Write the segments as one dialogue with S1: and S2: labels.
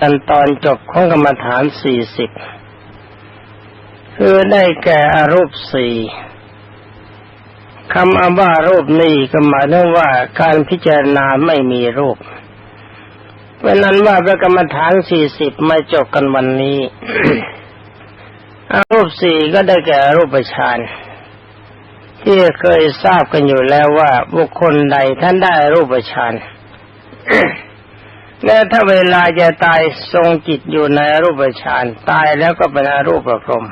S1: ตอนตอนจบของกรรมฐานสี่สิบคือได้แก่อารูปสี่คำอว่ารูปนี้ก็หมายถึงว่าการพิจารณาไม่มีรูปเพราะนั้นว่าพระกรรมฐานสี่สิบไม่จบกันวันนี้อารูปสี่ก็ได้แก่อรูปฌานที่เคยทราบกันอยู่แล้วว่าบุคคลใดท่านได้อรูปฌาน และถ้าเวลาจะตายทรงจิตอยู่ในรูปฌานตายแล้วก็เป็นอรูปประพรม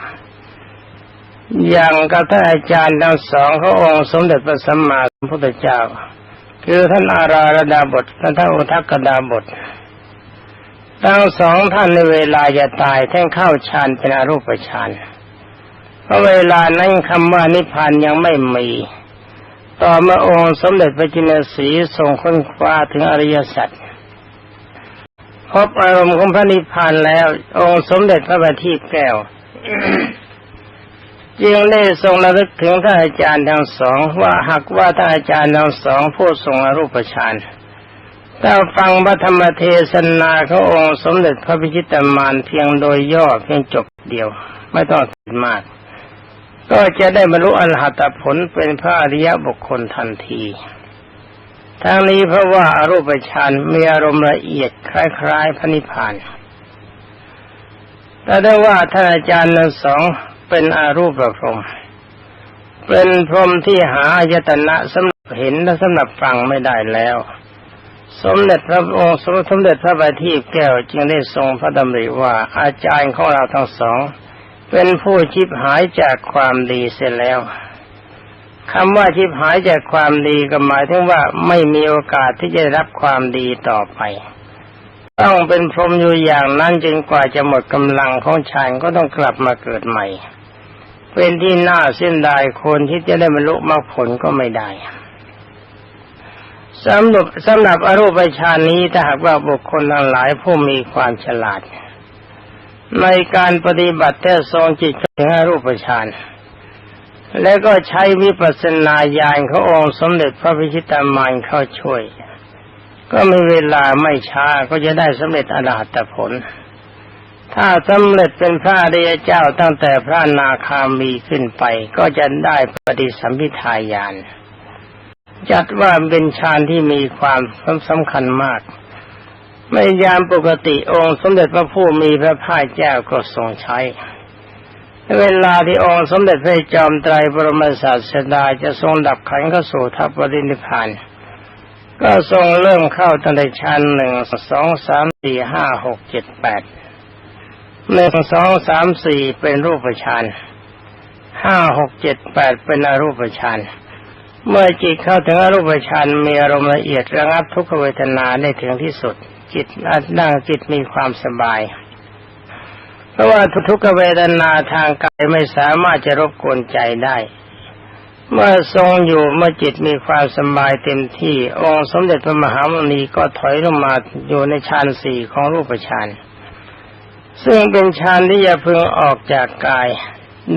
S1: อย่างกับท่านอาจารย์ทั้งสองเขาองค์สมเด็จพระสัมมาสัมพุทธเจ้า คือท่านอาราระดาบทและท่านอุทักกดาบททั้งสองท่านในเวลาจะตายท่านเข้าฌานเป็นอรูปฌานเพราะเวลานั้นคำว่านิพพานยังไม่มี ต่อมาองค์สมเด็จพระจินสีทรงค้นคว้าถึงอริยสัจ พบอารมณ์ของพระนิพพานแล้ว องค์สมเด็จพระบัณฑิตแก้วจึงได้ทรงระลึกถึงท่านอาจารย์ทั้งสอง ว่าหากว่าท่านอาจารย์ทั้งสองผู้ทรงอรูปฌานถ้าฟังพระธรรมเทศนาขององค์สมเด็จพระพิชิตามานเพียงโดยย่อเพียงจบเดียว ไม่ต้องคิดมาก ก็จะได้บรรลุอรหัตผลเป็นพระอริยบุคคลทันที ทั้งนี้เพราะว่าอารูปฌานมีอารมณ์ละเอียดคล้าย ๆพระนิพพานแต่ได้ว่าท่านอาจารย์ทั้งสองเป็นอารูปพรหมเป็นพรหมที่หาอายตนะสำหรับเห็นและสำหรับฟังไม่ได้แล้ว สมเด็จพระองค์สมเด็จพระบัณฑิตแก้วจึงได้ทรงพระดำริว่าอาจารย์ของเราทั้งสอง เป็นผู้ชิบหายจากความดีเสียแล้ว คำว่าชิบหายจากความดีก็หมายถึงว่าไม่มีโอกาสที่จะรับความดีต่อไป ต้องเป็นพรหมอยู่อย่างนั้นจนกว่าจะหมดกำลังของฌานก็ต้องกลับมาเกิดใหม่ เป็นที่น่าเส้นดายคนที่จะได้บรรลุมรรคผลก็ไม่ได้สำหรับสำหรับอรูปฌานนี้ถ้าหากว่าบุคคลทั้งหลายผู้มีความฉลาด ในการปฏิบัติแท้ทรงจิตถึงอรูปฌาน แล้วก็ใช้วิปัสสนาญาณขององค์สมเด็จพระพิชิตามานเข้าช่วย ก็มีเวลาไม่ช้าก็จะได้สำเร็จอรหัตผล ถ้าสำเร็จเป็นพระอริยเจ้าตั้งแต่พระนาคามีขึ้นไป ก็จะได้ปฏิสัมพิทาญาณจัดว่าเป็นฌานที่มีความสำคัญมากในยามปกติองค์สมเด็จพระผู้มีพระภาคเจ้าก็ทรงใช้ เวลาที่องค์สมเด็จพระจอมไตรบรมศาสดาจะทรงดับขันเข้าสู่ทัพปรินิพพาน ก็ทรงเริ่มเข้าตั้งแต่ชั้นหนึ่งสองสามสี่ห้าหกเจ็ดแปดหนึ่งสองสามสี่เป็นรูปฌานห้าหกเจ็ดแปดเป็นอรูปฌานเมื่อจิตเข้าถึงอรูปฌานมีอารมณ์ละเอียดระงับทุกขเวทนาได้ถึงที่สุด จิตนั่งจิตมีความสบาย เพราะว่าทุกขเวทนาทางกายไม่สามารถจะรบกวนใจได้ เมื่อทรงอยู่เมื่อจิตมีความสบายเต็มที่ องค์สมเด็จพระมหามุนีก็ถอยลงมาอยู่ในฌานสี่ของรูปฌานซึ่งเป็นฌานที่จะพึงออกจากกาย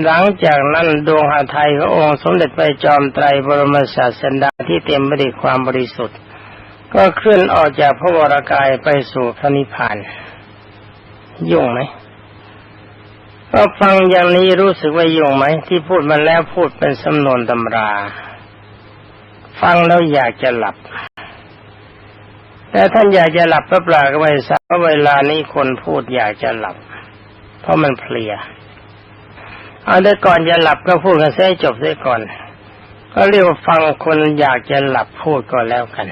S1: หลังจากนั้นดวงหาไทยขององค์สมเด็จพระจอมไตรบรมศาสดาที่เต็มไปด้วยความบริสุทธิ์ ก็เคลื่อนออกจากพระวรากายไปสู่พระนิพพานยุ่งไหม ก็ฟังอย่างนี้รู้สึกว่ายุ่งไหม ที่พูดมาแล้วพูดเป็นสำนวนตำรา ฟังแล้วอยากจะหลับ แต่ท่านอยากจะหลับก็ปล่าก็ไม่ทราบเวลานี้คนพูดอยากจะหลับ เพราะมันเพลียเอาแต่ก่อนจะหลับก็พูดกันเสียจบเสียก่อน ก็เรียกว่าฟังคนอยากจะหลับพูดก็แล้วกัน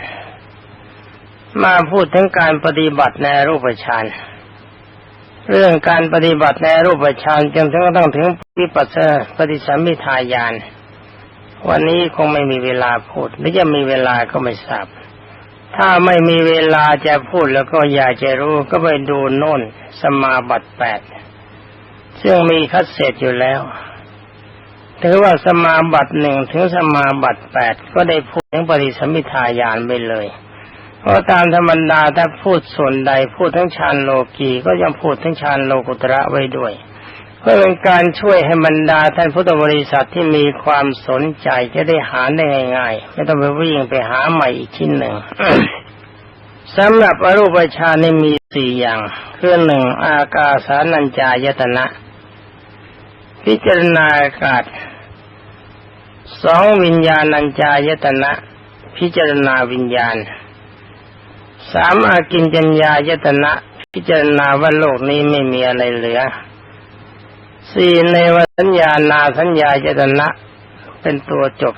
S1: มาพูดถึงการปฏิบัติในรูปฌาน เรื่องการปฏิบัติในรูปฌานจนถึงต้องถึงวิปัสสนาปฏิสัมมิทายาน วันนี้คงไม่มีเวลาพูดหรือจะมีเวลาก็ไม่ทราบ ถ้าไม่มีเวลาจะพูดแล้วก็อยากจะรู้ก็ไปดูโน่นสมาบัติแปดซึ่งมีคัดเศษอยู่แล้ว ถือว่าสมาบัติหนึ่งถึงสมาบัติแปดก็ได้พูดถึงปฏิสัมมิทายานไปเลย เพราะตามธรรมดาถ้าพูดส่วนใดพูดทั้งฌานโลกีก็ยังพูดทั้งฌานโลกุตระไว้ด้วยเพื่อเป็นการช่วยให้บรรดาท่านพุทธบริษัทที่มีความสนใจจะได้หาได้ง่ายๆ ไม่ต้องไปวิ่งไปหาใหม่อีกชิ้นหนึ่งสำหรับอรูปฌานนี่มีสี่อย่าง คือหนึ่งอากาสานัญจายตนะ พิจารณาอากาศสองวิญญาณัญจายตนะ พิจารณาวิญญาณ สามอากินจัญญายตนะ พิจารณาว่าโลกนี้ไม่มีอะไรเหลือสี่ในวสัญญานาสัญญายตนะ เป็นตัวจบ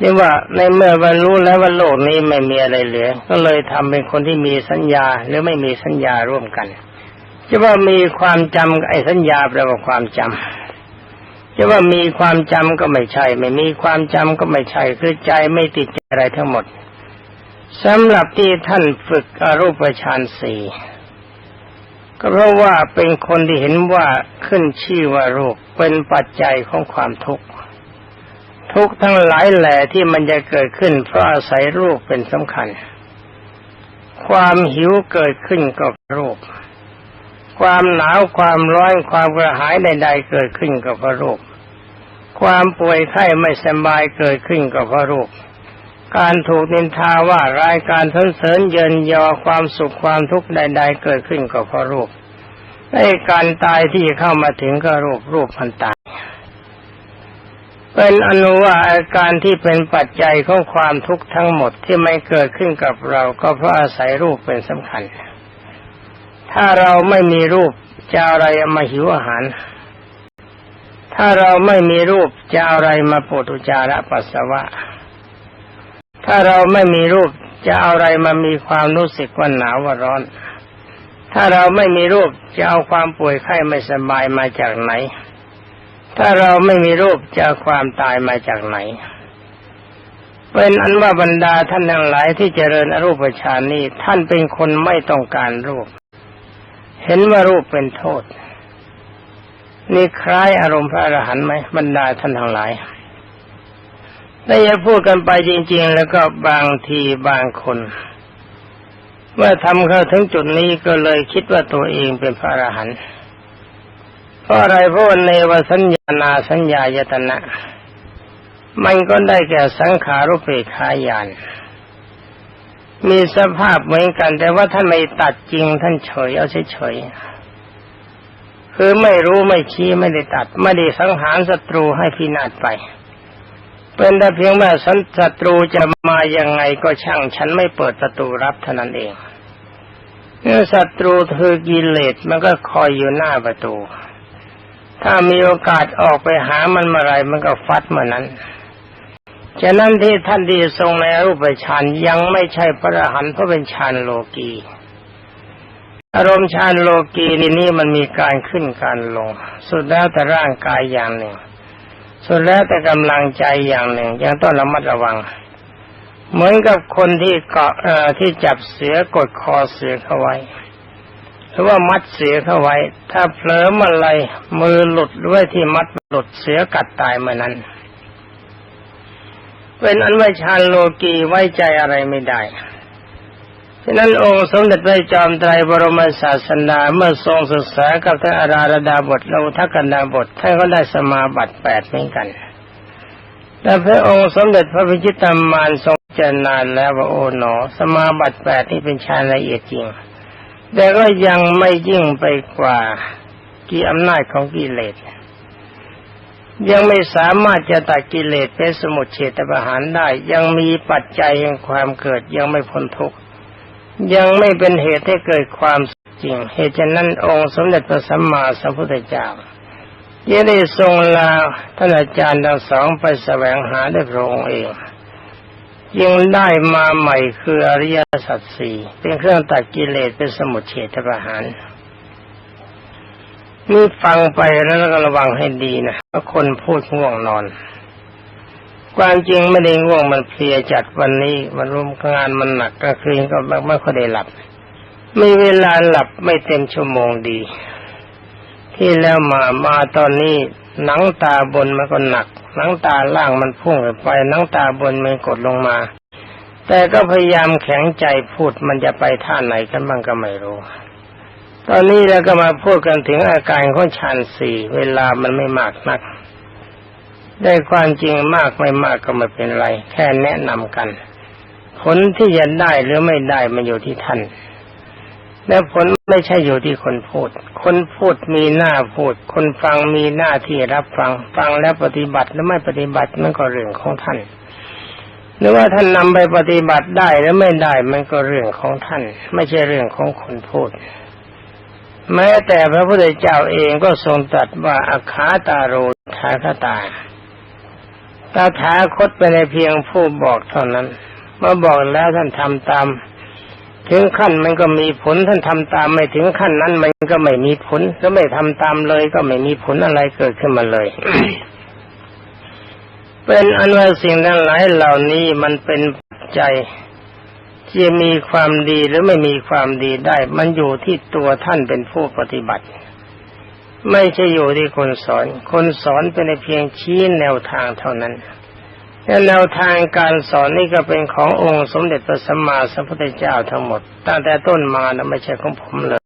S1: นี่ว่าในเมื่อบรรลุแล้วว่าโลกนี้ไม่มีอะไรเหลือ ก็เลยทำเป็นคนที่มีสัญญาหรือไม่มีสัญญาร่วมกันจะว่ามีความจำไอ้สัญญาแปลว่าความจำจะว่ามีความจำก็ไม่ใช่ ไม่มีความจำก็ไม่ใช่คือใจไม่ติดอะไรทั้งหมด สำหรับที่ท่านฝึกอรูปฌานสี่ก็เพราะว่าเป็นคนที่เห็นว่าขึ้นชื่อว่ารูปเป็นปัจจัยของความทุกข์ทุกทั้งหลายแหล่ที่มันจะเกิดขึ้นเพราะอาศัยรูปเป็นสำคัญ ความหิวเกิดขึ้นกับรูป ความหนาวความร้อนความกระหายใด ๆ เกิดขึ้นกับพระรูป ความป่วยไข้ไม่สบายเกิดขึ้นกับพระรูป การถูกนินทาว่ารายการทนเสริญเยินยอความสุขความทุกข์ใด ๆ เกิดขึ้นกับพระรูปไอ้การตายที่เข้ามาถึงก็รูปรูปพันตายเป็นอนุว่าอาการที่เป็นปัจจัยของความทุกข์ทั้งหมดที่ไม่เกิดขึ้นกับเราก็เพราะอาศัยรูปเป็นสำคัญ ถ้าเราไม่มีรูปจะอะไรมาหิวอาหาร ถ้าเราไม่มีรูปจะอะไรมาปวดอุจาระปัสสาวะ ถ้าเราไม่มีรูปจะเอาอะไรมามีความรู้สึกว่าหนาวว่าร้อน ถ้าเราไม่มีรูปจะเอาความป่วยไข้ไม่สบายมาจากไหน ถ้าเราไม่มีรูปจะเอาความตายมาจากไหนเป็นอันว่าบรรดาท่านทั้งหลายที่เจริญอรูปฌานนี้ท่านเป็นคนไม่ต้องการรูป เห็นว่ารูปเป็นโทษ นี่คล้ายอารมณ์พระอรหันต์ไหมบรรดาท่านทั้งหลาย แต่อย่าพูดกันไปจริง ๆ แล้วก็บางทีบางคนเมื่อทำเข้าถึงจุดนี้ก็เลยคิดว่าตัวเองเป็นพระอรหันต์เพราะอะไรเพราะในวสัญญานาสัญญายตนะ มันก็ได้แก่สังขารุปเปขายานมีสภาพเหมือนกัน แต่ว่าท่านไม่ตัดจริงท่านเฉยเอาเฉยคือไม่รู้ไม่ชี้ไม่ได้ตัด ไม่ได้สังหารศัตรูให้พินาศไป เป็นแต่เพียงว่าศัตรูจะมายังไงก็ช่าง ฉันไม่เปิดประตูรับเท่านั้นเองเมื่อศัตรูคือกิเลสมันก็คอยอยู่หน้าประตู ถ้ามีโอกาสออกไปหามันเมื่อไรมันก็ฟัดเมื่อนั้นฉะนั้นที่ท่านที่ทรงในรูปฌานยังไม่ใช่พระอรหันต์เพราะเป็นฌานโลกีอารมณ์ฌานโลกีนี่นี่มันมีการขึ้นการลง สุดแล้วแต่ร่างกายอย่างหนึ่ง สุดแล้วแต่กำลังใจอย่างหนึ่งยังต้องระมัดระวัง เหมือนกับคนที่เกาะเอ่อที่จับเสือกดคอเสือเข้าไว้หรือว่ามัดเสือเข้าไว้ ถ้าเผลอมาอะไรมือหลุดหรือว่าที่มัดหลุดเสือกัดตายเมื่อนั้น เป็นอันว่าฌานโลกีไว้ใจอะไรไม่ได้ ฉะนั้นองค์สมเด็จพระจอมไตรบรมศาสดาเมื่อทรงศึกษากับท่านอาราธดาบทและอุทกกันดาบทท่านก็ได้สมาบัติแปดเหมือนกันแต่พระองค์สมเด็จพระพิชิตามานทรงเจรนานแล้วว่าโอ๋หนอ สมาบัติแปดที่เป็นฌานละเอียดจริง แต่ก็ยังไม่ยิ่งไปกว่ากี่อำนาจของกิเลสยังไม่สามารถจะตัดกิเลสเป็นสมุทเฉตประหารได้ ยังมีปัจจัยแห่งความเกิดยังไม่พ้นทุกข์ ยังไม่เป็นเหตุให้เกิดความจริง เหตุฉะนั้นองค์สมเด็จพระสัมมาสัมพุทธเจ้ายังได้ทรงลาท่านอาจารย์ทั้งสองไปแสวงหาด้วยพระองค์เองยังได้มาใหม่คืออริยสัจสี่เป็นเครื่องตัดกิเลสเป็นสมุทเฉทประหารนี่ฟังไปแล้วก็ระวังให้ดีนะเพราะคนพูดง่วงนอน ความจริงไม่ได้ง่วงมันเพลียจัดวันนี้มันรุมงานมันหนักก็คืนก็ไม่ค่อยได้หลับไม่เวลาหลับไม่เต็มชั่วโมงดี ที่แล้วมามาตอนนี้หนังตาบนมันก็หนัก หนังตาล่างมันพุ่งไปหนังตาบนมันกดลงมา แต่ก็พยายามแข็งใจพูดมันจะไปท่าไหนกันบ้างก็ไม่รู้ ตอนนี้เราก็มาพูดกันถึงอาการของฌานสี่เวลามันไม่มากนัก ได้ความจริงมากไม่มากก็ไม่เป็นไร แค่แนะนำกัน ผลที่จะได้หรือไม่ได้มันอยู่ที่ท่าน และผลไม่ใช่อยู่ที่คนพูด คนพูดมีหน้าพูด คนฟังมีหน้าที่รับฟัง ฟังแล้วปฏิบัติแล้วไม่ปฏิบัติมันก็เรื่องของท่าน หรือว่าท่านนำไปปฏิบัติได้หรือไม่ได้มันก็เรื่องของท่าน ไม่ใช่เรื่องของคนพูดแม้แต่พระพุทธเจ้าเองก็ทรงตรัสว่าอาคาตาโรทาคตา ตาถาคตเป็นเพียงผู้บอกเท่านั้นเมื่อบอกแล้วท่านทำตาม ถึงขั้นมันก็มีผลท่านทำตามไม่ถึงขั้นนั้น มันก็ไม่มีผลก็ไม่ทำตามเลย ก็ไม่มีผลอะไรเกิดขึ้นมาเลย เป็นอันว่าสิ่งทั้งหลายเหล่านี้มันเป็นปัจที่จะมีความดีหรือไม่มีความดีได้ มันอยู่ที่ตัวท่านเป็นผู้ปฏิบัติ ไม่ใช่อยู่ที่คนสอน คนสอนเป็นเพียงชี้แนวทางเท่านั้นและแนวทางการสอนนี่ก็เป็นขององค์สมเด็จพระสัมมาสัมพุทธเจ้าทั้งหมด ตั้งแต่ต้นมานะไม่ใช่ของผมเลย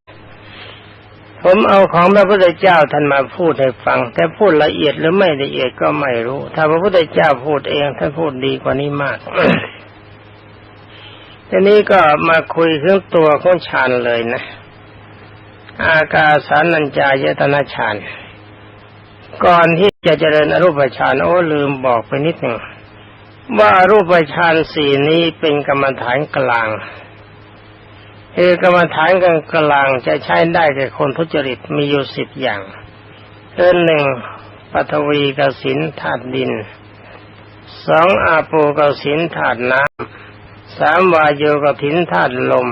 S1: ผมเอาของพระพุทธเจ้าท่านมาพูดให้ฟัง แต่พูดละเอียดหรือไม่ละเอียดก็ไม่รู้ ถ้าพระพุทธเจ้าพูดเองท่านพูดดีกว่านี้มากทีนี้ก็มาคุยเรื่องตัวของฌานเลยนะ อากาสานัญจายตนะฌานก่อนที่จะเจริญอรูปฌานโอ้ลืมบอกไปนิดหนึ่งว่ารูปฌานสี่นี้เป็นกรรมฐานกลางคือกรรมฐานกลางกลางจะใช้ได้แก่คนทุจริตมีอยู่สิบอย่างคือหนึ่งปฐวีกสินธาตุดินสองอาโปกสินธาตุน้ำสามวายโยกสินธาตุลม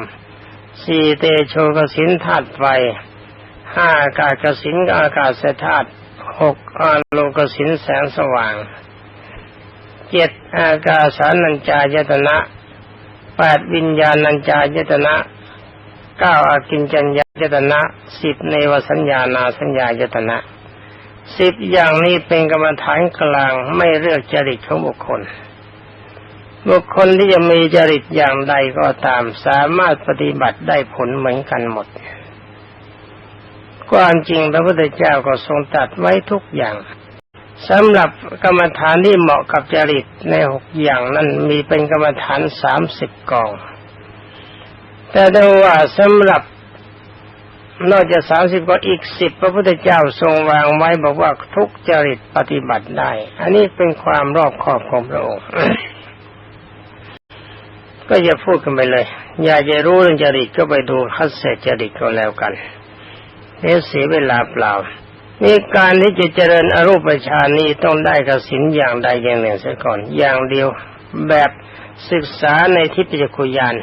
S1: สี่เตโชกสินธาตุไฟห้าอากาศกสินอากาศธาตุหกอาโลกสินแสงสว่างเจ็ดอากาสานัญจายตนะแปดวิญญาณัญจายตนะเก้าอากินจัญญายตนะสิบในวสัญญานาสัญญายตนะสิบอย่างนี้เป็นกรรมฐานกลางไม่เลือกจริตของบุคคล บุคคลที่จะมีจริตอย่างใดก็ตามสามารถปฏิบัติได้ผลเหมือนกันหมด ความจริงพระพุทธเจ้าก็ทรงตัดไว้ทุกอย่างสำหรับกรรมฐานที่เหมาะกับจริตในหกอย่างนั้นมีเป็นกรรมฐานสามสิบกอง แต่ดูว่าสำหรับนอกจากสามสิบก็อีกสิบพระพุทธเจ้าทรงวางไว้บอกว่าทุกจริตปฏิบัติได้ อันนี้เป็นความรอบคอบของพระองค์ ก็อย่าพูดกันไปเลย อยากจะรู้เรื่องจริตก็ไปดูคัสเซจริตก็แล้วกันเนี่เสียเวลาเปล่านี่การที่จะเจริญอรูปฌานนี้ต้องได้กสินอย่างใดอย่างหนึ่งเสียก่อน อย่างเดียวแบบศึกษาในทิพยคุยาน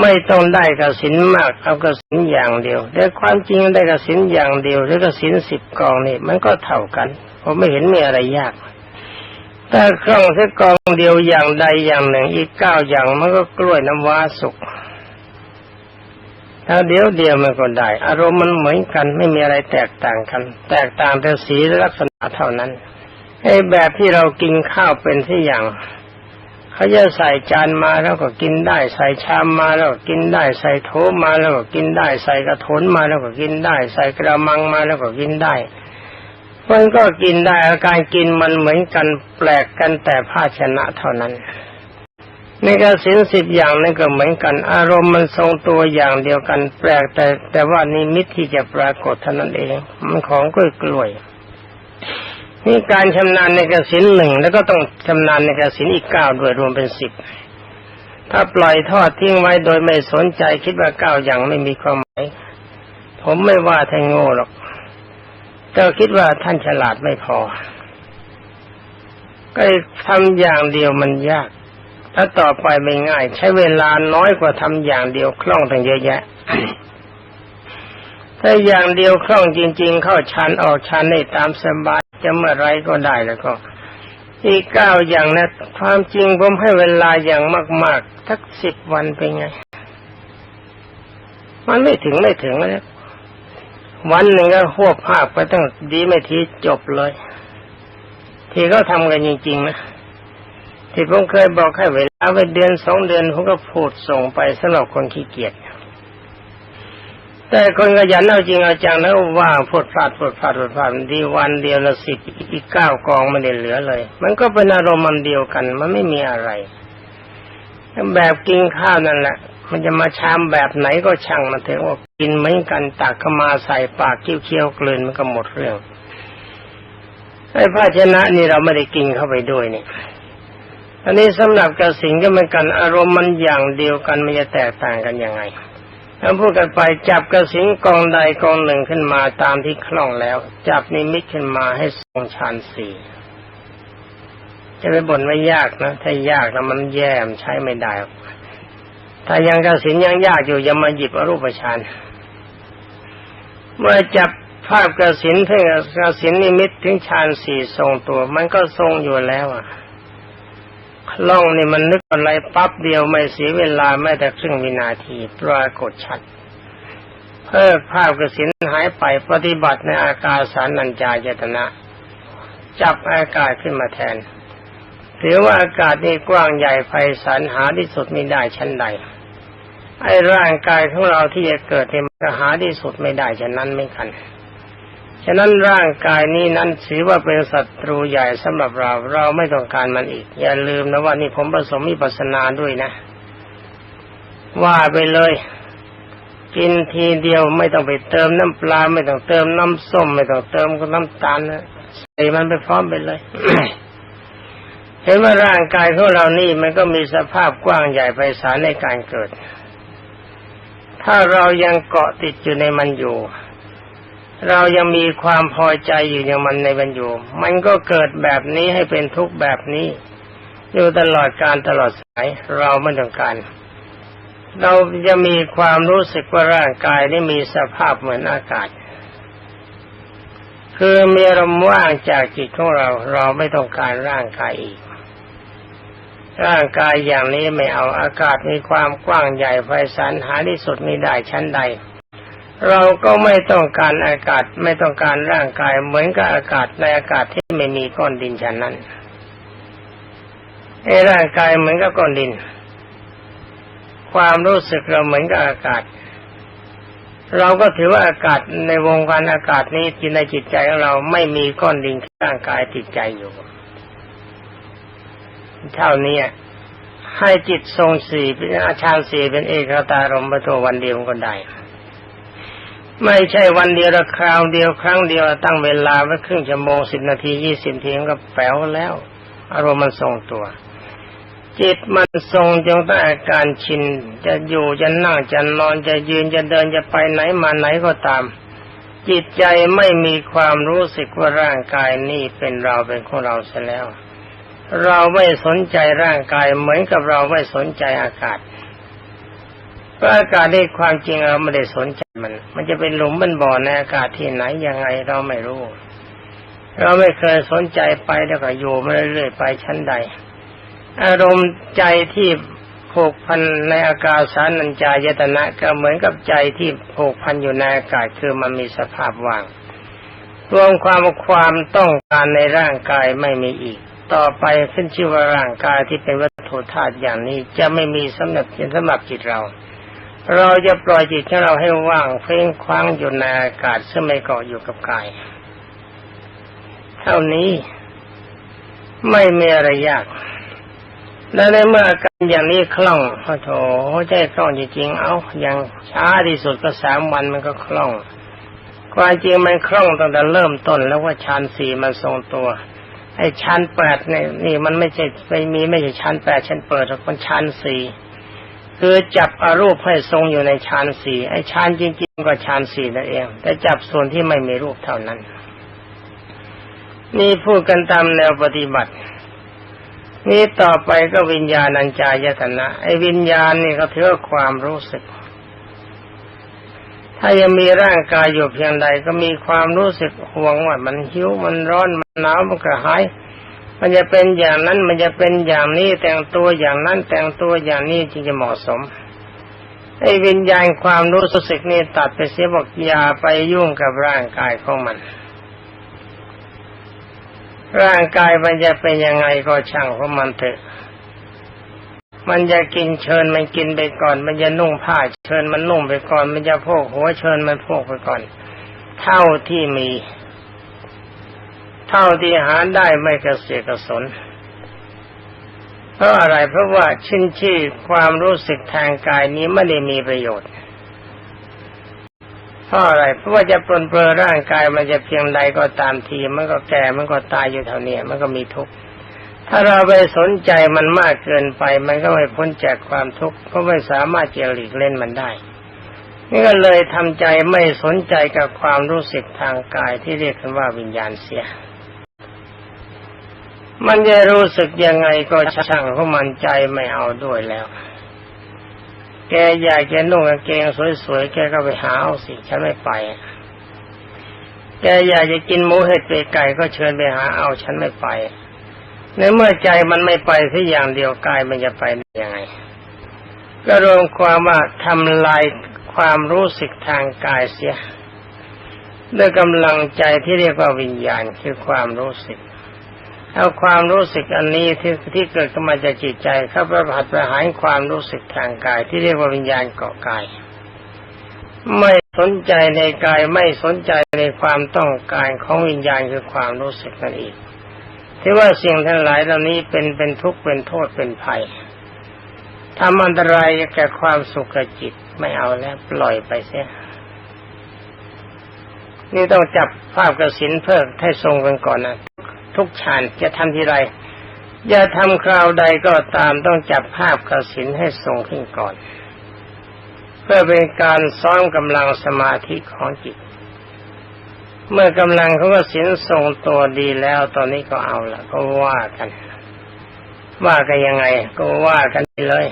S1: ไม่ต้องได้กสินมากเอากสินอย่างเดียวแต่ความจริงได้กสินอย่างเดียวหรือกสินสิบกองนี่มันก็เท่ากันผมไม่เห็นมีอะไรยาก แต่คล่องแค่กองเดียวอย่างใดอย่างหนึ่ง อีกเก้าอย่างมันก็กล้วยน้ำว้าสุกถ้าเดียวเดียวมันก็ได้ อารมณ์มันเหมือนกันไม่มีอะไรแตกต่างกัน แตกต่างแต่สีและลักษณะเท่านั้นไอ้แบบที่เรากินข้าวเป็นที่อย่างเขาจะใส่จานมาแล้วก็กินได้ ใส่ชามมาแล้วก็กินได้ ใส่โถมาแล้วก็กินได้ ใส่กระถนมาแล้วก็กินได้ ใส่กระมังมาแล้วก็กินได้ มันก็กินได้อาการกินมันเหมือนกันแปลกกันแต่ภาชนะเท่านั้นในกสินสิบอย่างนั่นก็เหมือนกัน อารมณ์มันทรงตัวอย่างเดียวกัน แปลกแต่ แต่ว่านิมิตที่จะปรากฏเท่านั้นเองมันของกล้วยกล้วยนี่การชำนาญในกสินหนึ่งแล้วก็ต้องชำนาญในกสินอีกเก้าด้วยรวมเป็นสิบถ้าปล่อยทอดทิ้งไว้โดยไม่สนใจคิดว่าเก้าอย่างไม่มีความหมายผมไม่ว่าท่านโง่หรอก แต่คิดว่าท่านฉลาดไม่พอ ก็ทำอย่างเดียวมันยาก ถ้าต่อไปไม่ง่าย ใช้เวลาน้อยกว่าทำอย่างเดียวคล่องตั้งเยอะแยะถ้าอย่างเดียวคล่องจริง ๆ เข้าชันออกชันได้ตามสบายจะเมื่อไรก็ได้แล้วก็ อีกเก้าอย่างนะความจริงผมให้เวลาอย่างมาก ๆ ทักสิบวันเป็นไง มันไม่ถึงไม่ถึงนะวั วันหนึ่งก็หวบภาคไปตั้งดีไม่ทีจบเลย ที่เขาทำกันจริงๆนะที่ผมเคยบอกให้เวลาไปเดือนสองเดือนผมก็พูดส่งไปสำหรับคนขี้เกียจแต่คนขยันเอาจริงเอาจังแล้วว่าพูดพลาดพูดพลาดพูดพลาดดีวันเดียวละสิบอีกเก้ากองไม่ได้เหลือเลย มันก็เป็นอารมณ์มันเดียวกัน มันไม่มีอะไรแบบกินข้าวนั่นแหละ มันจะมาชามแบบไหนก็ช่างมันเถอะว่ากินเหมือนกันตักเข้ามาใส่ปากเคี้ยวๆกลืนมันก็หมดเรื่องไอ้ภาชนะนี่เราไม่ได้กินเข้าไปด้วยเนี่ยอันนี้สำหรับกระสิงก็เหมือนกันอารมณ์มันอย่างเดียวกันมันจะแตกต่างกันยังไงถ้าพูดกันไปจับกระสิงกองใดกองหนึ่งขึ้นมาตามที่คล่องแล้ว จับนิมิตขึ้นมาให้ทรงฌานสี่จะไปบ่นไม่ยากนะ ถ้ายากแล้วมันแย่มใช้ไม่ได้ ถ้ายังกระสินยังยากอยู่อย่ามาหยิบอรูปฌานเมื่อจับภาพกระสินถึงกระสินนิมิตถึงฌานสี่ทรงตัว มันก็ทรงอยู่แล้วอะคล่องนี่มันนึกอะไรปั๊บเดียวไม่เสียเวลาแม้แต่ครึ่งวินาทีปรากฏชัด เพิ่ภาพกระสินหายไปปฏิบัติในอากาศสารนัญจายตนะ จับอากาศขึ้นมาแทน ถือว่าอากาศนี่กว้างใหญ่ไพศาลหาที่สุดไม่ได้ชั้นใด ไอ้ร่างกายของเราที่จะเกิดเนี่ยมันก็หาที่สุดไม่ได้ฉะนั้นไม่กันฉะนั้นร่างกายนี้นั้นถือว่าเป็นศัตรูใหญ่สำหรับเรา เราไม่ต้องการมันอีก อย่าลืมนะว่านี่ผมผสมมีปัสนาด้วยนะ ว่าไปเลย กินทีเดียวไม่ต้องไปเติมน้ำปลาไม่ต้องเติมน้ำส้ม ไม่ต้องเติมน้ำตาลนะใส่มันไปพร้อมไปเลยเห็นว่าร่างกายของเรานี่มันก็มีสภาพกว้างใหญ่ไพศาลในการเกิด ถ้าเรายังเกาะติดอยู่ในมันอยู่ เรายังมีความพอใจอยู่ในมันในมันอยู่ มันก็เกิดแบบนี้ให้เป็นทุกข์แบบนี้ อยู่ตลอดการตลอดสายเราไม่ต้องการ เราจะมีความรู้สึกว่าร่างกายนี่มีสภาพเหมือนอากาศ คือมีรมว่างจากจิตของเรา เราไม่ต้องการร่างกายอีก ร่างกายอย่างนี้ไม่เอาอากาศมีความกว้างใหญ่ไพศาลหาที่สุดม่ได้ชั้นใด เราก็ไม่ต้องการอากาศไม่ต้องการร่างกายเหมือนกับอากาศในอากาศที่ไม่มีก้อนดินฉันนั้นไอ้ร่างกายเหมือนกับก้อนดิน ความรู้สึกเราเหมือนกับอากาศ เราก็ถือว่าอากาศในวงการอากาศนี้จิตในจิตใจของเราไม่มีก้อนดินร่างกายติดใจอยู่ เท่านี้ให้จิตทรงสี่เป็นอาชานสี่เป็นเอกตารมณ์ประโทวันเดียวก็ได้ ไม่ใช่วันเดียวละคราวเดียวครั้งเดียวตั้งเวลาไว้ครึ่งชั่วโมงสิบนาทียี่สิบนาทีก็แป๋วแล้ว อารมณ์มันทรงตัว จิตมันทรงจงตั้งอาการชิน จะอยู่จะนั่งจะนอนจะยืนจะเดินจะไปไหนมาไหนก็ตาม จิตใจไม่มีความรู้สึกว่าร่างกายนี่เป็นเราเป็นของเราเสียแล้ว เราไม่สนใจร่างกายเหมือนกับเราไม่สนใจอากาศเพราะอากาศในความจริงเราไม่ได้สนใจมัน มันจะเป็นหลุมเป็นบ่อในอากาศที่ไหนยังไงเราไม่รู้ เราไม่เคยสนใจไปแล้วก็อยู่มาเรื่อยๆไปชั้นใด อารมณ์ใจที่ผูกพันในอากาศสานัญจายตนะก็เหมือนกับใจที่ผูกพันอยู่ในอากาศคือมันมีสภาพว่าง รวมความความต้องการในร่างกายไม่มีอีก ต่อไปขึ้นชื่อว่าร่างกายที่เป็นวัตถุธาตุอย่างนี้จะไม่มีสำหรับสำหรับจิตเรา เราจะปล่อยจิตของเราให้ว่างเพ่งคว้างอยู่ในอากาศซึ่งไม่เกาะอยู่กับกาย เท่านี้ไม่มีอะไรยาก และในเมื่ออาการอย่างนี้คล่องโอ้โถใจคล่องจริงๆ เอาอย่างช้าที่สุดก็สามวันมันก็คล่อง ความจริงมันคล่องตั้งแต่เริ่มต้นแล้วว่าชั้นสี่มันทรงตัว ไอ้ชั้นแปดเนี่ยนี่มันไม่ใช่ไม่มีไม่ใช่ชั้นแปดชั้นเปิดมันชั้นสี่คือจับอารูปให้ทรงอยู่ในชั้นสี่ไอ้ชั้นจริงๆก็ชั้นสี่นั่นเอง แต่จับส่วนที่ไม่มีรูปเท่านั้น นี่พูดกันตามแนวปฏิบัติ นี่ต่อไปก็วิญญาณัญจายตนะ ไอ้วิญญาณนี่ก็ถือความรู้สึก ถ้ายังมีร่างกายอยู่เพียงใดก็มีความรู้สึกห่วงว่ามันหิวมันร้อนมันหนาวมันกระหาย มันจะเป็นอย่างนั้นมันจะเป็นอย่างนี้แต่งตัวอย่างนั้นแต่งตัวอย่างนี้จึงจะเหมาะสมไอ้วิญญาณความรู้สึกนี่ตัดไปเสียบอกอย่าไปยุ่งกับร่างกายของมัน ร่างกายมันจะเป็นยังไงก็ช่างของมันเถอะ มันจะกินเชิญมันกินไปก่อน มันจะนุ่งผ้าเชิญมันนุ่งไปก่อน มันจะโพกหัวเชิญมันโพกไปก่อน เท่าที่มี เท่าที่หาได้ไม่กระเสียกระสนเพราะอะไรเพราะว่าชินชี่ความรู้สึกทางกายนี้ไม่ได้มีประโยชน์เพราะอะไรเพราะว่าจะปลนเปลือร่างกายมันจะเพียงใดก็ตามที มันก็แก่มันก็ตายอยู่เท่านี้มันก็มีทุกข์ ถ้าเราไปสนใจมันมากเกินไป มันก็ไม่พ้นจากความทุกข์เพราะไม่สามารถจะหลีกเล่นมันได้ นี่ก็เลยทำใจไม่สนใจกับความรู้สึกทางกายที่เรียกกันว่าวิญญาณเสีย มันจะรู้สึกยังไงก็ช่างเพราะมันใจไม่เอาด้วยแล้ว แกอยากจะนุ่งกางเกงสวยๆแกก็ไปหาเอาสิฉันไม่ไปแกอยากจะกินหมูเห็ดเป็ดไก่ก็เชิญไปหาเอาฉันไม่ไป ในเมื่อใจมันไม่ไปแค่อย่างเดียวกายมันจะไปได้ยังไง ก็รวมความว่าทำลายความรู้สึกทางกายเสีย ด้วยกำลังใจที่เรียกว่าวิญญาณคือความรู้สึกเอาความรู้สึกอันนี้ที่ที่เกิดขึ้นมาจากจิตใจเข้าปผัดประหารความรู้สึกทางกาย ที่เรียกว่าวิญญาณเกาะกาย ไม่สนใจในกายไม่สนใจในความต้องการของวิญญาณคือความรู้สึกนั่นเอง ที่ว่าสิ่งทั้งหลายเหล่านี้เป็นเป็นทุกข์เป็นโทษเป็นภัยทำอันตรายแก่ความสุขจิตไม่เอาแล้วปล่อยไปเสียนี่ต้องจับภาพกระสินเพิ่มให้ทรงกันก่อนนะทุกฌานจะทำทีไรอย่าทำคราวใดก็ตามต้องจับภาพกระสินให้ทรงขึ้นก่อน เพื่อเป็นการซ้อมกำลังสมาธิของจิต เมื่อกำลังเขาก็สินทรงตัวดีแล้ว ตอนนี้ก็เอาละก็ว่ากัน ว่ากันยังไง ก็ว่ากันเลย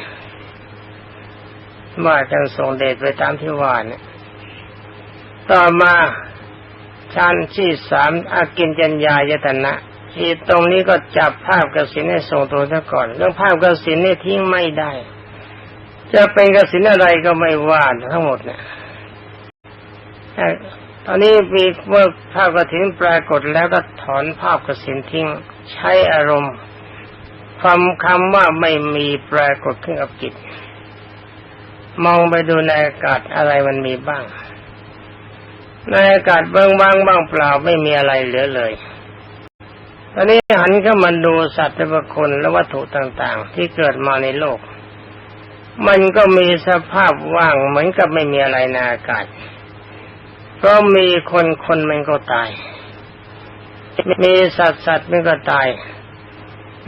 S1: ว่ากันทรงเดชไปตามที่ว่าเนี่ยต่อมาชั้นที่สามอากินจัญญายตนะที่ตรงนี้ก็จับภาพกสินให้ทรงตัวซะก่อน เรื่องภาพกสินนี่ทิ้งไม่ได้ จะเป็นกสินอะไรก็ไม่ว่าทั้งหมดเนี่ย ตอนนี้มีเมื่อภาพกระถินปรากฏแล้วก็ถอนภาพกระสินทิ้ง ใช้อารมณ์ความคำว่าไม่มีปรากฏขึ้นกับจิต มองไปดูในอากาศอะไรมันมีบ้าง ในอากาศเบื้องว่างบ้างเปล่าไม่มีอะไรเหลือเลยตอนนี้หันเข้ามาดูสัตว์บุคคลและวัตถุต่างๆ ที่เกิดมาในโลก มันก็มีสภาพว่างเหมือนกับไม่มีอะไรในอากาศ เพราะมีคนคนมันก็ตาย มีสัตว์สัตว์มันก็ตาย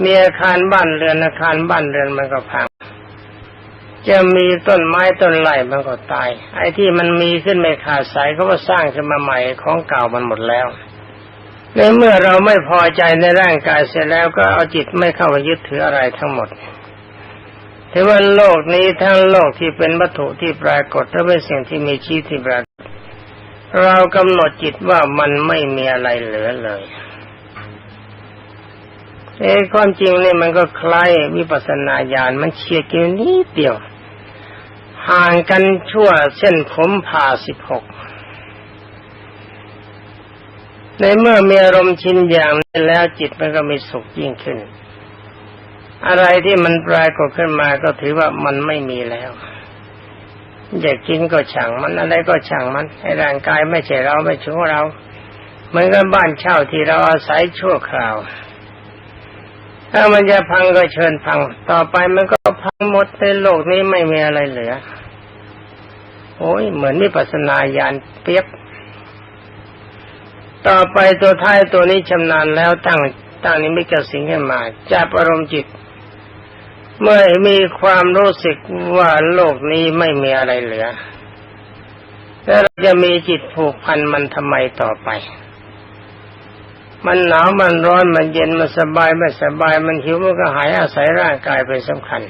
S1: มีอาคารบ้านเรือนอาคารบ้านเรือนมันก็พัง จะมีต้นไม้ต้นไร่มันก็ตาย ไอ้ที่มันมีขึ้นไม่ขาดสายเขาก็สร้างขึ้นมาใหม่ของเก่ามันหมดแล้วในเมื่อเราไม่พอใจในร่างกายเสร็จแล้วก็เอาจิตไม่เข้าไปยึดถืออะไรทั้งหมดถือว่าโลกนี้ทั้งโลกที่เป็นวัตถุที่ปรากฏและเป็นสิ่งที่มีชีวิตที่ปรา เรากำหนดจิตว่ามันไม่มีอะไรเหลือเลยเอ้ความจริงเนี่ยมันก็คล้ายวิปัสสนาญาณมันเฉียดกันนิดเดียว ห่างกันชั่วเส้นผมผ่าสิบหกในเมื่อมีอารมณ์ชินอย่างนี้แล้วจิตมันก็มีสุขยิ่งขึ้น อะไรที่มันปรากฏขึ้นมาก็ถือว่ามันไม่มีแล้ว อยากกินก็ช่างมันอะไรก็ช่างมันให้ร่างกายไม่ใช่เราไม่ใช่เรา เหมือนกับบ้านเช่าที่เราอาศัยชั่วคราว ถ้ามันจะพังก็เชิญพัง ต่อไปมันก็พังหมดในโลกนี้ไม่มีอะไรเหลือ โอ้ยเหมือนมีปัสนาญาณเปียบต่อไปตัวท้ายตัวนี้ชำนาญแล้วตั้งตั้งนี้ไม่กระสิงขึ้นมาจับอารมณ์จิต เมื่อมีความรู้สึกว่าโลกนี้ไม่มีอะไรเหลือ แล้วเราจะมีจิตผูกพันมันทำไมต่อไป มันหนาวมันร้อนมันเย็นมันสบายไม่สบายมันหิวมันก็หายอาศัยร่างกายเป็นสำคัญ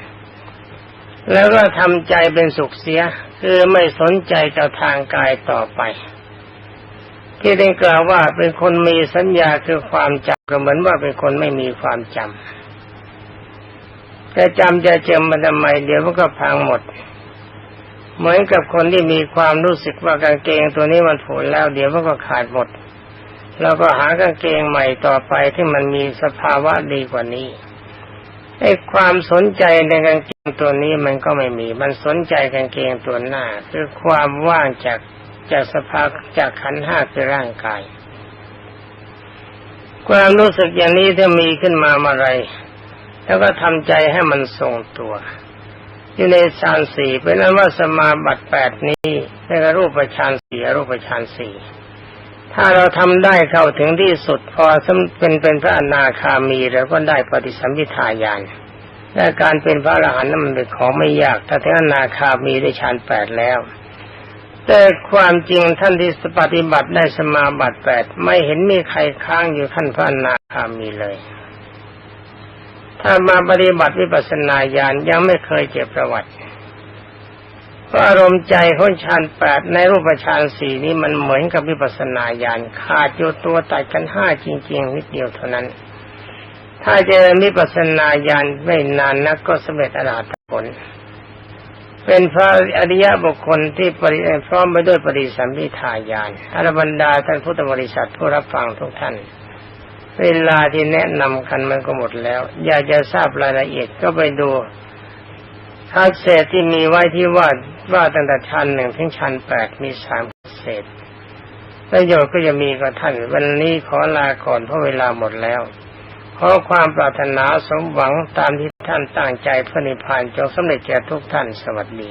S1: แล้วก็ทำใจเป็นสุขเสีย คือไม่สนใจกับทางกายต่อไป ที่ได้กล่าวว่าเป็นคนมีสัญญาคือความจำก็เหมือนว่าเป็นคนไม่มีความจำ จะจำจะเจมมันทำไมเดี๋ยวมันก็พังหมด เหมือนกับคนที่มีความรู้สึกว่ากางเกงตัวนี้มันผุแล้ว เดี๋ยวมันก็ขาดหมดเราก็หากางเกงใหม่ต่อไปที่มันมีสภาวะดีกว่านี้ไอ้ความสนใจในกางเกงตัวนี้มันก็ไม่มี มันสนใจกางเกงตัวหน้า คือความว่างจากจากสภาจากขันห้าคือร่างกาย ความรู้สึกอย่างนี้ถ้ามีขึ้นมาเมื่อไร แล้วก็ทำใจให้มันทรงตัวอยู่ในฌานสี่เป็นนั้นว่าสมาบัติแปดนี้เรียกว่ารูปฌานสี่รูปฌานสี่ถ้าเราทำได้เข้าถึงที่สุดพอเป็นเป็นพระอนาคามีแล้วก็ได้ปฏิสัมพิทาญาณและการเป็นพระอรหันต์นั้นมันเป็นของไม่ยากถ้าถึงอนาคามีได้ฌานแปดแล้ว แต่ความจริงท่านที่ปฏิบัติได้สมาบัติแปดไม่เห็นมีใครค้างอยู่ท่านพระอนาคามีเลย ถ้ามาปฏิบัติวิปัสสนาญาณยังไม่เคยเจ็บประวัติเพราะอารมณ์ใจของฌานแปดในรูปฌานสี่นี้มันเหมือนกับวิปัสสนาญาณขาดอยู่ตัวตัดกันห้าจริง ๆ นิดเดียวเท่านั้น ถ้าเจริญวิปัสสนาญาณไม่นานนักก็สำเร็จอรหัตผล เป็นพระอริยบุคคลที่ปริพร้อมไปด้วยปริสัมพิทาญาณอรบรรดาท่านพุทธบริษัทผู้รับฟังทุกท่าน เวลาที่แนะนำกันมันก็หมดแล้ว อยากจะทราบรายละเอียดก็ไปดูทัศเศษที่มีไว้ที่ว่าว่าตั้งแต่ชั้นหนึ่งถึงชั้นแปดมีสามเศษประโยชน์ก็จะมีกับท่าน วันนี้ขอลาก่อนเพราะเวลาหมดแล้วขอความปรารถนาสมหวังตามที่ท่านตั้งใจพื่อนิพพานจงสำเร็จแก่ทุกท่านสวัสดี